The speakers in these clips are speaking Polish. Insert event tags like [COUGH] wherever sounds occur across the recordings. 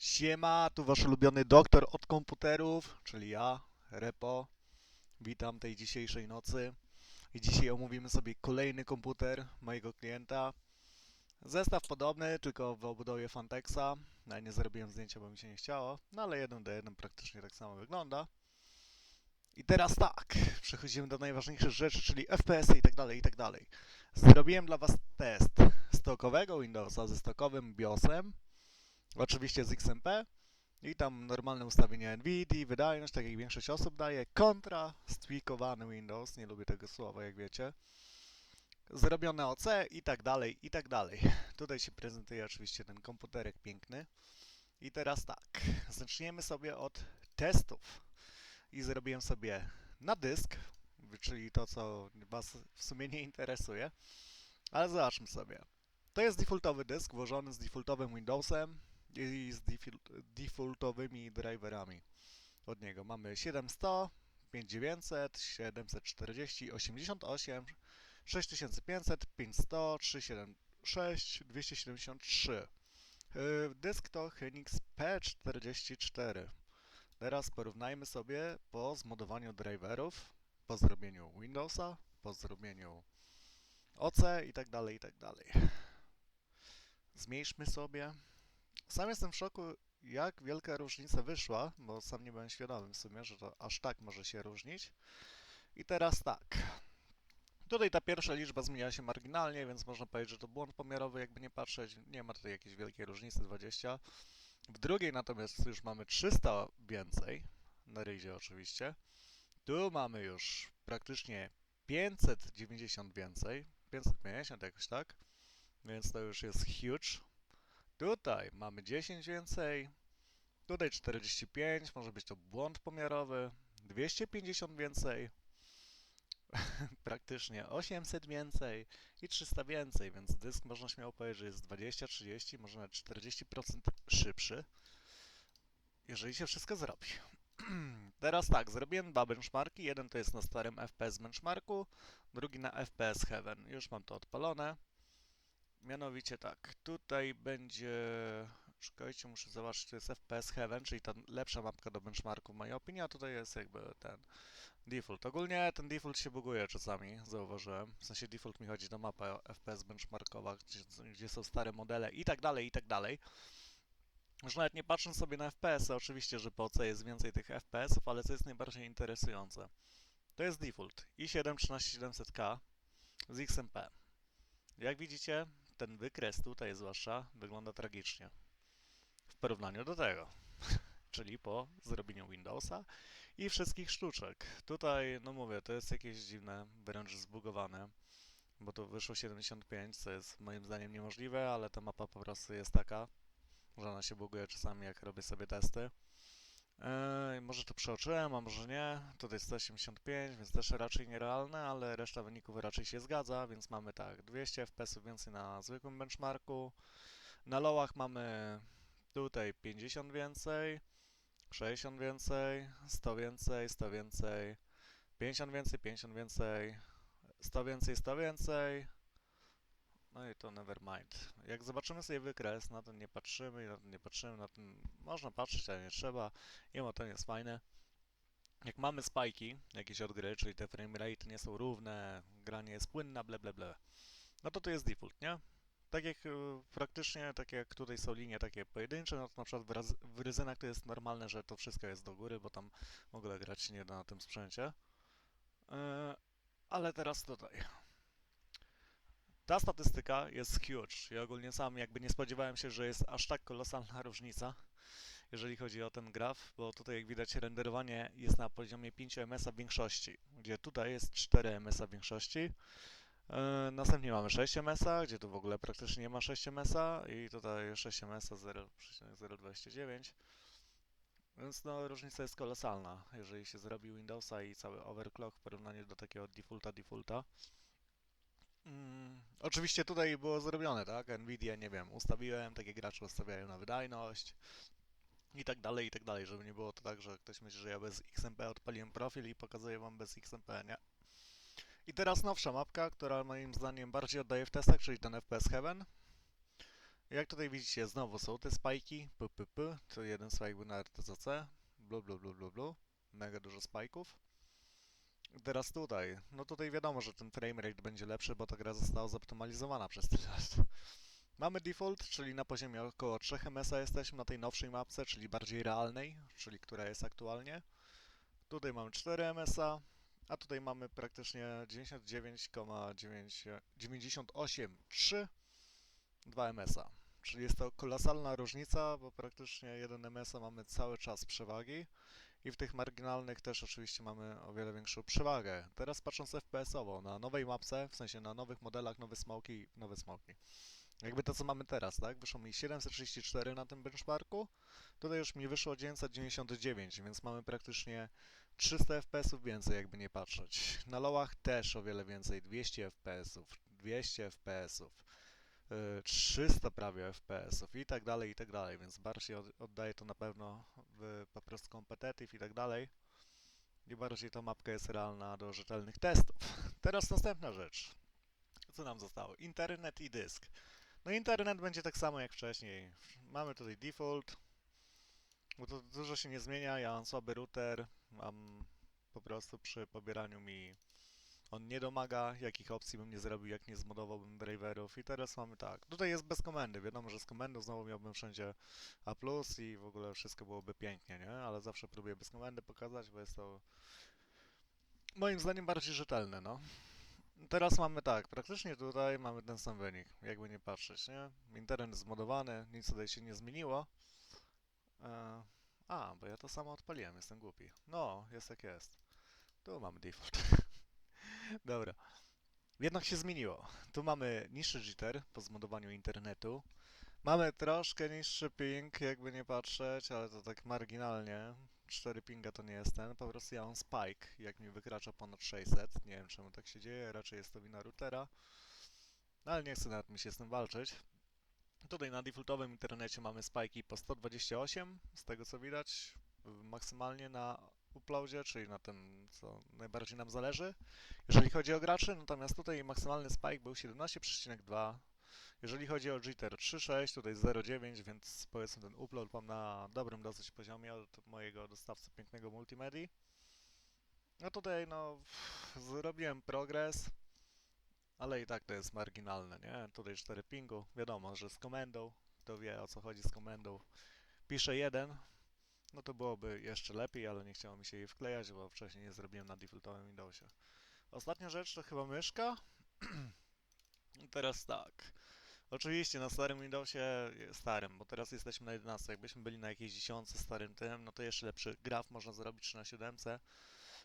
Siema, tu wasz ulubiony doktor od komputerów, czyli ja, Repo. Witam tej dzisiejszej nocy. I dzisiaj omówimy sobie kolejny komputer mojego klienta. Zestaw podobny, tylko w obudowie Fantexa. No, ja nie zrobiłem zdjęcia, bo mi się nie chciało, no ale jeden do jeden praktycznie tak samo wygląda. I teraz tak, przechodzimy do najważniejszych rzeczy, czyli FPS i tak dalej, i tak dalej. Zrobiłem dla was test stokowego Windowsa ze stokowym BIOSem, oczywiście z XMP i tam normalne ustawienia NVIDIA, wydajność, tak jak większość osób daje, kontra stwikowany Windows, nie lubię tego słowa, jak wiecie, zrobione OC i tak dalej, i tak dalej. [LAUGHS] Tutaj się prezentuje oczywiście ten komputerek piękny. I teraz tak, zaczniemy sobie od testów. I zrobiłem sobie na dysk, czyli to, co Was w sumie nie interesuje, ale zobaczmy sobie. To jest defaultowy dysk włożony z defaultowym Windowsem i z default- defaultowymi driverami od niego. Mamy 700, 5900, 740, 88, 6500, 500, 376, 273. Yy, Dysk to Hynix P44. Teraz porównajmy sobie po zmodowaniu driverów, po zrobieniu Windowsa, po zrobieniu OC i tak dalej, i tak dalej. Zmniejszmy sobie. Sam jestem w szoku, jak wielka różnica wyszła, bo sam nie byłem świadomy w sumie, że to aż tak może się różnić. I teraz tak. Tutaj ta pierwsza liczba zmienia się marginalnie, więc można powiedzieć, że to błąd pomiarowy, jakby nie patrzeć. Nie ma tutaj jakiejś wielkiej różnicy, 20. W drugiej natomiast już mamy 300 więcej, na rydzie oczywiście. Tu mamy już praktycznie 590 więcej, 550 jakoś tak, więc to już jest huge. Tutaj mamy 10 więcej, tutaj 45, może być to błąd pomiarowy, 250 więcej, [LAUGHS] praktycznie 800 więcej i 300 więcej, więc dysk można śmiało powiedzieć, że jest 20, 30, może nawet 40% szybszy, jeżeli się wszystko zrobi. [CLEARS THROAT] Teraz tak, zrobiłem dwa benchmarki. Jeden to jest na starym FPS benchmarku, drugi na FPS Heaven. Już mam to odpalone. Mianowicie tak, tutaj będzie. Czekajcie, muszę zobaczyć, to jest FPS Heaven, czyli ta lepsza mapka do benchmarku w mojej opinii, a tutaj jest jakby ten default. Ogólnie ten default się buguje czasami, zauważyłem. W sensie default mi chodzi do mapa FPS benchmarkowa, gdzie, gdzie są stare modele i tak dalej, i tak dalej. Już nawet nie patrząc sobie na FPS, oczywiście, że po C jest więcej tych FPS-ów, ale co jest najbardziej interesujące. To jest default i7 13700K z XMP. Jak widzicie, ten wykres tutaj zwłaszcza wygląda tragicznie w porównaniu do tego, [LAUGHS] czyli po zrobieniu Windowsa i wszystkich sztuczek. Tutaj, no mówię, to jest jakieś dziwne, wręcz zbugowane, bo tu wyszło 75, co jest moim zdaniem niemożliwe, ale ta mapa po prostu jest taka, że ona się buguje czasami, jak robię sobie testy. Eee, może to przeoczyłem, a może nie. Tutaj jest 185, więc też raczej nierealne, ale reszta wyników raczej się zgadza, więc mamy tak, 200 FPS więcej na zwykłym benchmarku. Na lowach mamy tutaj 50 więcej, 60 więcej, 100 więcej, 100 więcej, 50 więcej, 50 więcej, 100 więcej, 100 więcej. No i to never mind. Jak zobaczymy sobie wykres, na ten nie patrzymy, na ten nie patrzymy, na ten można patrzeć, ale nie trzeba. Jemo ten jest fajny. Jak mamy spajki jakieś od gry, czyli te frame rate nie są równe, granie jest płynna, ble ble ble, no to to jest default, nie? Tak jak y, praktycznie, tak jak tutaj są linie takie pojedyncze, no to na przykład w, ryzynach to jest normalne, że to wszystko jest do góry, bo tam w ogóle grać nie da na tym sprzęcie. Yy, ale teraz tutaj. Ta statystyka jest huge. Ja ogólnie sam jakby nie spodziewałem się, że jest aż tak kolosalna [LAUGHS] różnica, jeżeli chodzi o ten graf, bo tutaj jak widać renderowanie jest na poziomie 5 ms w większości, gdzie tutaj jest 4 ms w większości. Yy, następnie mamy 6 ms, gdzie tu w ogóle praktycznie nie ma 6 ms i tutaj 6 ms 0,029. Więc no różnica jest kolosalna, jeżeli się zrobi Windowsa i cały overclock w porównaniu do takiego defaulta defaulta. Mm, oczywiście tutaj było zrobione, tak? Nvidia, nie wiem, ustawiłem, takie gracze ustawiają na wydajność i tak dalej, i tak dalej, żeby nie było to tak, że ktoś myśli, że ja bez XMP odpaliłem profil i pokazuję wam bez XMP, nie? I teraz nowsza mapka, która moim zdaniem bardziej oddaje w testach, czyli ten FPS Heaven. Jak tutaj widzicie, znowu są te spajki, p, p, p, to jeden spike był na RTCC, blu, blu, blu, blu, blu, mega dużo spajków. Teraz tutaj, no tutaj wiadomo, że ten framerate będzie lepszy, bo ta gra została zoptymalizowana przez tyle lat. Mamy default, czyli na poziomie około 3 ms jesteśmy na tej nowszej mapce, czyli bardziej realnej, czyli która jest aktualnie. Tutaj mamy 4 ms a tutaj mamy praktycznie 99,98,3 2 ms-a. Czyli jest to kolosalna różnica, bo praktycznie 1 ms mamy cały czas przewagi i w tych marginalnych też oczywiście mamy o wiele większą przewagę. Teraz patrząc FPS-owo, na nowej mapce, w sensie na nowych modelach, nowe smoki, nowe smoki. Jakby to co mamy teraz, tak? Wyszło mi 734 na tym benchmarku, tutaj już mi wyszło 999, więc mamy praktycznie 300 FPS-ów więcej, jakby nie patrzeć. Na lowach też o wiele więcej, 200 FPS-ów, 200 FPS-ów, yy, 300 prawie FPS-ów i tak dalej, i tak dalej, więc bardziej od, oddaje to na pewno w po prostu competitive i tak dalej. I bardziej ta mapka jest realna do rzetelnych testów. [LAUGHS] Teraz następna rzecz. Co nam zostało? Internet i dysk. No internet będzie tak samo jak wcześniej. Mamy tutaj default, bo to dużo się nie zmienia. Ja mam słaby router, mam po prostu przy pobieraniu mi on nie domaga, jakich opcji bym nie zrobił, jak nie zmodowałbym driverów i teraz mamy tak, tutaj jest bez komendy, wiadomo, że z komendą znowu miałbym wszędzie A+, i w ogóle wszystko byłoby pięknie, nie? Ale zawsze próbuję bez komendy pokazać, bo jest to moim zdaniem bardziej rzetelne, no. Teraz mamy tak, praktycznie tutaj mamy ten sam wynik, jakby nie patrzeć, nie? Internet zmodowany, nic tutaj się nie zmieniło. E, a, bo ja to samo odpaliłem, jestem głupi. No, jest jak jest. Tu mamy default. [LAUGHS] Dobra. Jednak się zmieniło. Tu mamy niższy jitter po zmodowaniu internetu. Mamy troszkę niższy ping, jakby nie patrzeć, ale to tak marginalnie. 4 pinga to nie jest ten, po prostu ja mam spike, jak mi wykracza ponad 600. Nie wiem czemu tak się dzieje, raczej jest to wina routera. No ale nie chcę nawet mi się z tym walczyć. Tutaj na defaultowym internecie mamy spajki po 128, z tego co widać, maksymalnie na uploadzie, czyli na tym, co najbardziej nam zależy. Jeżeli chodzi o graczy, natomiast tutaj maksymalny spike był 17,2. Jeżeli chodzi o jitter 3.6, tutaj 0.9, więc powiedzmy ten upload mam na dobrym dosyć poziomie od mojego dostawcy pięknego multimedii. No tutaj no, zrobiłem progres, ale i tak to jest marginalne, nie? Tutaj 4 pingu, wiadomo, że z komendą, kto wie o co chodzi z komendą, pisze 1, no to byłoby jeszcze lepiej, ale nie chciało mi się jej wklejać, bo wcześniej nie zrobiłem na defaultowym Windowsie. Ostatnia rzecz to chyba myszka. [CLEARS THROAT] teraz tak. Oczywiście na starym Windowsie, starym, bo teraz jesteśmy na 11, jakbyśmy byli na jakiejś 10 starym tym, no to jeszcze lepszy graf można zrobić czy na 7,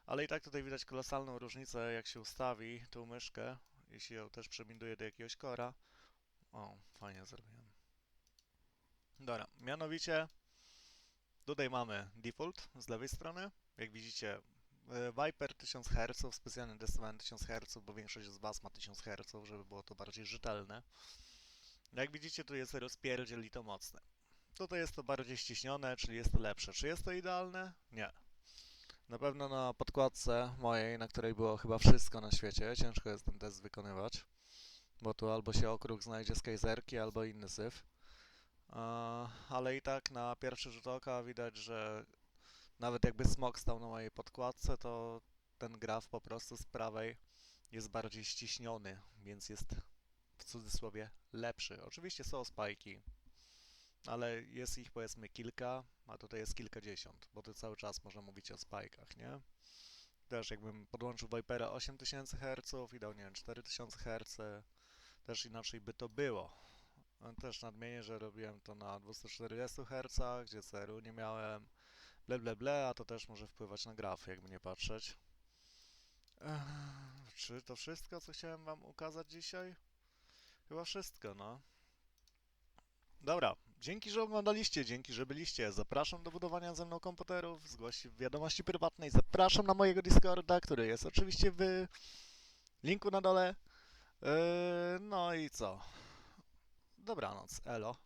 ale i tak tutaj widać kolosalną różnicę, jak się ustawi tą myszkę, jeśli ją też przebinduje do jakiegoś kora. O, fajnie zrobiłem. Dobra, mianowicie tutaj mamy default z lewej strony. Jak widzicie, e, Viper 1000 Hz, specjalnie testowałem 1000 Hz, bo większość z Was ma 1000 Hz, żeby było to bardziej rzetelne. Jak widzicie, tu jest rozpierdziel i to mocne. Tutaj jest to bardziej ściśnione, czyli jest to lepsze. Czy jest to idealne? Nie. Na pewno na podkładce mojej, na której było chyba wszystko na świecie, ciężko jest ten test wykonywać, bo tu albo się okrug znajdzie z kajzerki, albo inny syf. Ale i tak na pierwszy rzut oka widać, że nawet jakby smok stał na mojej podkładce, to ten graf po prostu z prawej jest bardziej ściśniony, więc jest w cudzysłowie lepszy. Oczywiście są spajki, ale jest ich powiedzmy kilka, a tutaj jest kilkadziesiąt, bo tu cały czas można mówić o spajkach, nie? Też jakbym podłączył Vipera 8000 Hz i dał, nie wiem, 4000 Hz, też inaczej by to było. Też nadmienię, że robiłem to na 240 Hz, gdzie CRU nie miałem, ble ble ble, a to też może wpływać na grafy, jakby nie patrzeć. Ech, czy to wszystko, co chciałem wam ukazać dzisiaj? Chyba wszystko, no. Dobra, dzięki, że oglądaliście, dzięki, że byliście. Zapraszam do budowania ze mną komputerów, zgłoście w wiadomości prywatnej. Zapraszam na mojego Discorda, który jest oczywiście w linku na dole. Yy, no i co? Dobranoc, elo.